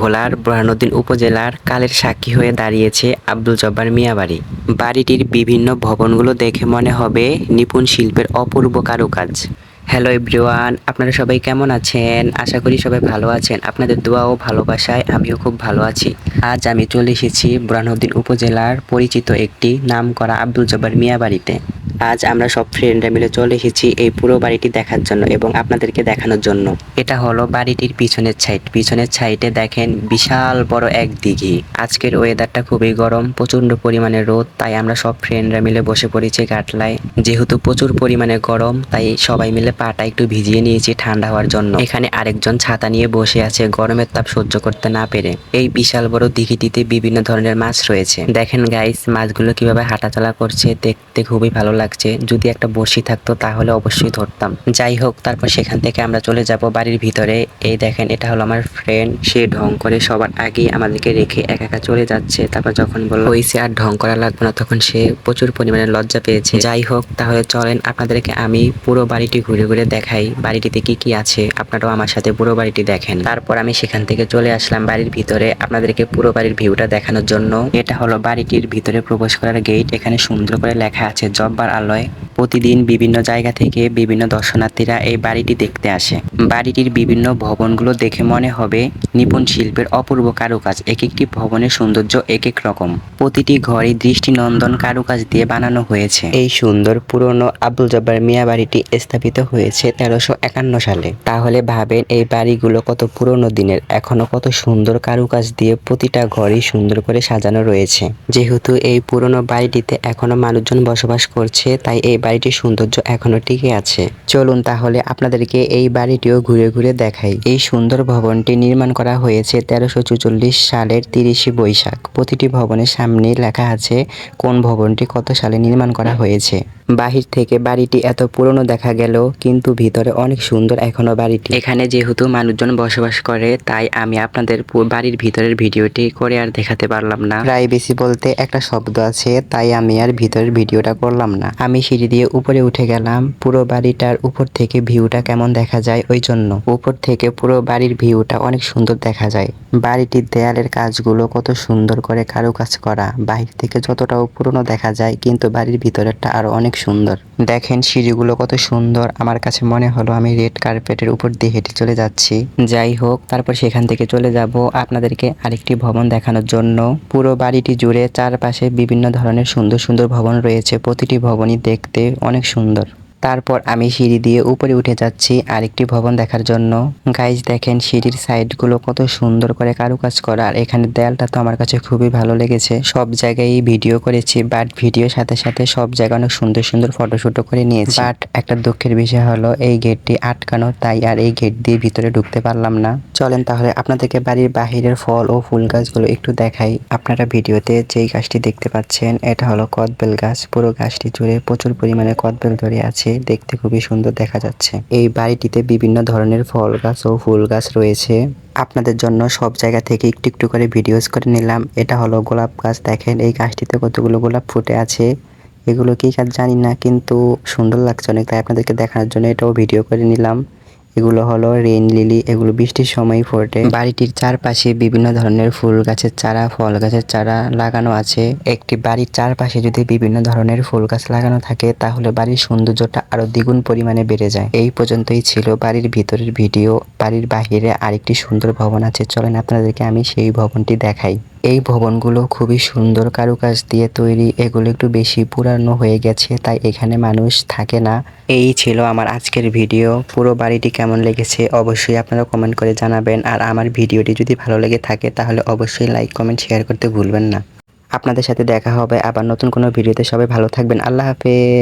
ভোলার বুরহানুদ্দিন উপজেলার কালের সাক্ষী হয়ে দাঁড়িয়েছে আব্দুল জব্বার মিয়া বাড়ি বাড়িটির বিভিন্ন ভবনগুলো দেখে মনে হবে নিপুণ শিল্পের অপূর্ব কারুকাজ। হ্যালো এভরিওয়ান আপনারা সবাই কেমন আছেন? আশা করি সবাই ভালো আছেন। আপনাদের দোয়া ও ভালোবাসায় আমিও খুব ভালো আছি। আজ আমি চলে এসেছি বুরহানুদ্দিন উপজেলার পরিচিত একটি নাম করা আব্দুল জব্বার মিয়া বাড়িতে আজ আমরা সব ফ্রেন্ডরা মিলে চলে এসেছি এই পুরো বাড়িটি দেখার জন্য এবং আপনাদেরকে দেখানোর জন্য। এটা হলো বাড়িটির পিছনের সাইড পিছনের সাইডে দেখেন বিশাল বড় এক দিঘি। আজকের ওয়েদারটা খুবই গরম প্রচণ্ড পরিমাণে রোদ, তাই আমরা সব ফ্রেন্ডরা মিলে বসে পড়েছি গাটলায় যেহেতু প্রচুর পরিমাণে গরম, তাই সবাই মিলে পাটা একটু ভিজিয়ে নিয়েছি ঠান্ডা হওয়ার জন্য। এখানে আরেকজন ছাতা নিয়ে বসে আছে গরমের তাপ সহ্য করতে না পেরে। এই বিশাল বড় দিঘিটিতে বিভিন্ন ধরনের মাছ রয়েছে। দেখেন গাইস মাছগুলো কীভাবে হাঁটাচলা করছে, দেখতে খুবই ভালো লাগছে। যদি একটা বড়শি থাকতো তাহলে অবশ্যই ধরতাম। যাই হোক, তারপর সেখান থেকে আমরা চলে যাব বাড়ির ভিতরে। এই দেখেন, এটা হলো আমার ফ্রেন্ড সে ঢং করে সবার আগে আমাদেরকে রেখে একা একা চলে যাচ্ছে। তারপর যখন বলল হয়েছে আর ঢং করা লাগবে না, তখন সে প্রচুর পরিমাণে লজ্জা পেয়েছে। যাই হোক, তাহলে চলেন, আপনাদেরকে আমি পুরো বাড়িটি ঘুরে ঘুরে দেখাই। বাড়িটিতে কি কি আছে, আপনারাও আমার সাথে পুরো বাড়িটি দেখেন। তারপর আমি সেখান থেকে চলে আসলাম বাড়ির ভিতরে, আপনাদেরকে পুরো বাড়ির ভিউটা দেখানোর জন্য। এটা হলো বাড়িটির ভিতরে প্রবেশ করার গেট এখানে সুন্দর করে লেখা আছে, জব্বার 好了。প্রতিদিন বিভিন্ন জায়গা থেকে বিভিন্ন দর্শনার্থীরা এই বাড়িটি দেখতে আসে। বাড়িটির বিভিন্ন ভবনগুলো দেখে মনে হবে নিপুণ শিল্পের অপূর্ব কারুকাজ এক একটি ভবনের সৌন্দর্য এক এক রকম। প্রতিটি ঘরই দৃষ্টিনন্দন কারুকাজ দিয়ে বানানো হয়েছে। এই সুন্দর পুরনো আব্দুল জব্বার মিয়া বাড়িটি স্থাপিত হয়েছে তেরোশো একান্ন সালে। তাহলে ভাবেন এই বাড়িগুলো কত পুরনো দিনের, এখনও কত সুন্দর কারুকাজ দিয়ে প্রতিটা ঘরই সুন্দর করে সাজানো রয়েছে। যেহেতু এই পুরনো বাড়িটিতে এখনও মানুষজন বসবাস করছে, তাই এই বাড়িটির সৌন্দর্য এখনও টিকে আছে। চলুন তাহলে আপনাদেরকে এই বাড়িটিও ঘুরে ঘুরে দেখাই। এই সুন্দর ভবনটি নির্মাণ করা হয়েছে তেরোশো চুচল্লিশ সালের তিরিশে বৈশাখ। প্রতিটি ভবনের সামনে লেখা আছে কোন ভবনটি কত সালে নির্মাণ করা হয়েছে। বাহির থেকে বাড়িটি এত পুরনো দেখা গেল কিন্তু ভিতরে অনেক সুন্দর এখনও বাড়িটি। এখানে যেহেতু মানুষজন বসবাস করে তাই আমি আপনাদের বাড়ির ভিতরের ভিডিওটি করে আর দেখাতে পারলাম না। প্রাইভেসি বলতে একটা শব্দ আছে তাই আমি আর ভিতরের ভিডিওটা করলাম না। আমি সিঁড়ি দিয়ে উপরে উঠে গেলাম পুরো বাড়িটার উপর থেকে ভিউটা কেমন দেখা যায় ওই জন্য। উপর থেকে পুরো বাড়ির ভিউটা অনেক সুন্দর দেখা যায়। বাড়িটির দেয়ালের কাজগুলো কত সুন্দর করে কারুকাজ করা। বাহির থেকে যতটাও পুরনো দেখা যায় কিন্তু বাড়ির ভিতরেরটা আরও অনেক সুন্দর। দেখেন সিঁড়িগুলো কত সুন্দর। আমার কাছে মনে হলো আমি রেড কার্পেটের উপর দিয়ে হেঁটে চলে যাচ্ছি। যাই হোক, তারপর সেখান থেকে চলে যাব আপনাদেরকে আরেকটি ভবন দেখানোর জন্য। পুরো বাড়িটি জুড়ে চারপাশে বিভিন্ন ধরনের সুন্দর সুন্দর ভবন রয়েছে। প্রতিটি ভবনই দেখতে অনেক সুন্দর। তারপর আমি সিঁড়ি দিয়ে উপরে উঠে যাচ্ছি আরেকটি ভবন দেখার জন্য। গাইজ দেখেন সিঁড়ির সাইডগুলো কত সুন্দর করে কারুকাজ করা। আর এখানে দেয়ালটা তো আমার কাছে খুবই ভালো লেগেছে। সব জায়গায় ভিডিও করেছি বাট ভিডিওর সাথে সাথে সব জায়গায় অনেক সুন্দর সুন্দর ফটোশুটও করে নিয়েছি। বাট একটা দুঃখের বিষয় হলো এই গেটটি আটকানো তাই আর এই গেট দিয়ে ভিতরে ঢুকতে পারলাম না। চলেন তাহলে আপনাদেরকে বাড়ির বাহিরের ফল ও ফুল গাছগুলো একটু দেখাই। আপনারা ভিডিওতে যেই গাছটি দেখতে পাচ্ছেন এটা হলো কদবেল গাছ। পুরো গাছটি জুড়ে প্রচুর পরিমাণে কদবেল ধরে আছে। দেখতে খুবই সুন্দর দেখা যাচ্ছে। এই বাড়িটিতে বিভিন্ন ধরনের ফল গাছ ও ফুল গাছ রয়েছে। আপনাদের জন্য সব জায়গা থেকে একটু একটু করে ভিডিওস করে নিলাম। এটা হলো গোলাপ গাছ, দেখেন এই গাছটিতে কতগুলো গোলাপ ফুটে আছে। এগুলো কি কাজ জানি না, কিন্তু সুন্দর লাগছে অনেক, তাই আপনাদেরকে দেখানোর জন্য এটাও ভিডিও করে নিলাম। এগুলো হলো রেইন লিলি, এগুলো বৃষ্টির সময় ফোটে। বাড়িটির চারপাশে বিভিন্ন ধরনের ফুল গাছের চারা, ফল গাছের চারা লাগানো আছে। একটি বাড়ির চারপাশে যদি বিভিন্ন ধরনের ফুল গাছ লাগানো থাকে, তাহলে বাড়ির সৌন্দর্যটা আরও দ্বিগুণ পরিমাণে বেড়ে যায়। এই পর্যন্তই ছিল বাড়ির ভিতরের ভিডিও। বাড়ির বাহিরে আরেকটি সুন্দর ভবন আছে। চলেন আপনাদেরকে আমি সেই ভবনটি দেখাই। এই ভবনগুলো খুবই সুন্দর কারুকাজ দিয়ে তৈরি। এগুলো একটু বেশি পুরানো হয়ে গেছে, তাই এখানে মানুষ থাকে না। এই ছিল আমার আজকের ভিডিও। পুরো বাড়িটি কেমন লেগেছে অবশ্যই আপনারা কমেন্ট করে জানাবেন। আর আমার ভিডিওটি যদি ভালো লেগে থাকে তাহলে অবশ্যই লাইক কমেন্ট শেয়ার করতে ভুলবেন না। আপনাদের সাথে দেখা হবে আবার নতুন কোনো ভিডিওতে। সবাই ভালো থাকবেন। আল্লাহ হাফেজ।